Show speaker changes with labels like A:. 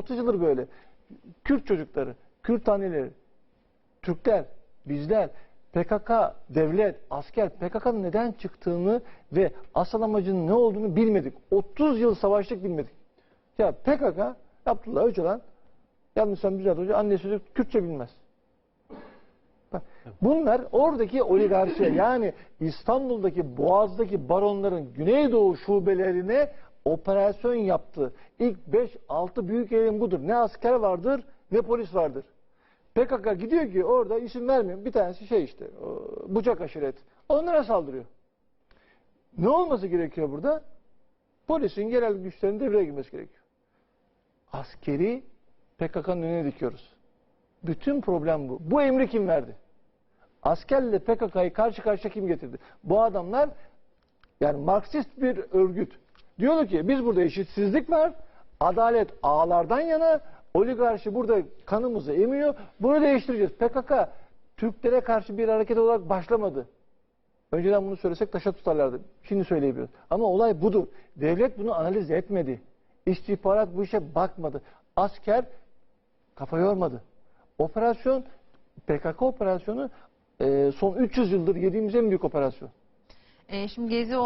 A: 30 yıldır böyle. Kürt çocukları, Kürt anneleri, Türkler, bizler, PKK, devlet, asker, PKK'nın neden çıktığını ve asıl amacının ne olduğunu bilmedik. 30 yıl savaştık bilmedik. Ya PKK, Abdullah Öcalan, yanlışsam Müjdat Hoca, annesi Kürtçe bilmez. Bunlar oradaki oligarşi yani İstanbul'daki Boğaz'daki baronların Güneydoğu şubelerine operasyon yaptı. İlk 5-6 büyük eylem budur. Ne asker vardır ne polis vardır. PKK gidiyor ki orada isim vermiyorum. Bir tanesi şey işte Bucak aşiret. Onlara saldırıyor. Ne olması gerekiyor burada? Polisin genel güçlerinin devreye girmesi gerekiyor. Askeri PKK'nın önüne dikiyoruz. Bütün problem bu. Bu emri kim verdi? Askerle PKK'yı karşı karşıya kim getirdi? Bu adamlar yani Marksist bir örgüt. Diyor ki biz burada eşitsizlik var. Adalet ağlardan yana. Oligarşi burada kanımızı emiyor. Bunu değiştireceğiz. PKK Türklere karşı bir hareket olarak başlamadı. Önceden bunu söylesek taşa tutarlardı. Şimdi söyleyebiliyoruz. Ama olay budur. Devlet bunu analiz etmedi. İstihbarat bu işe bakmadı. Asker kafa yormadı. Operasyon PKK operasyonu e, son 300 yıldır yediğimiz en büyük operasyon.
B: E, şimdi gezi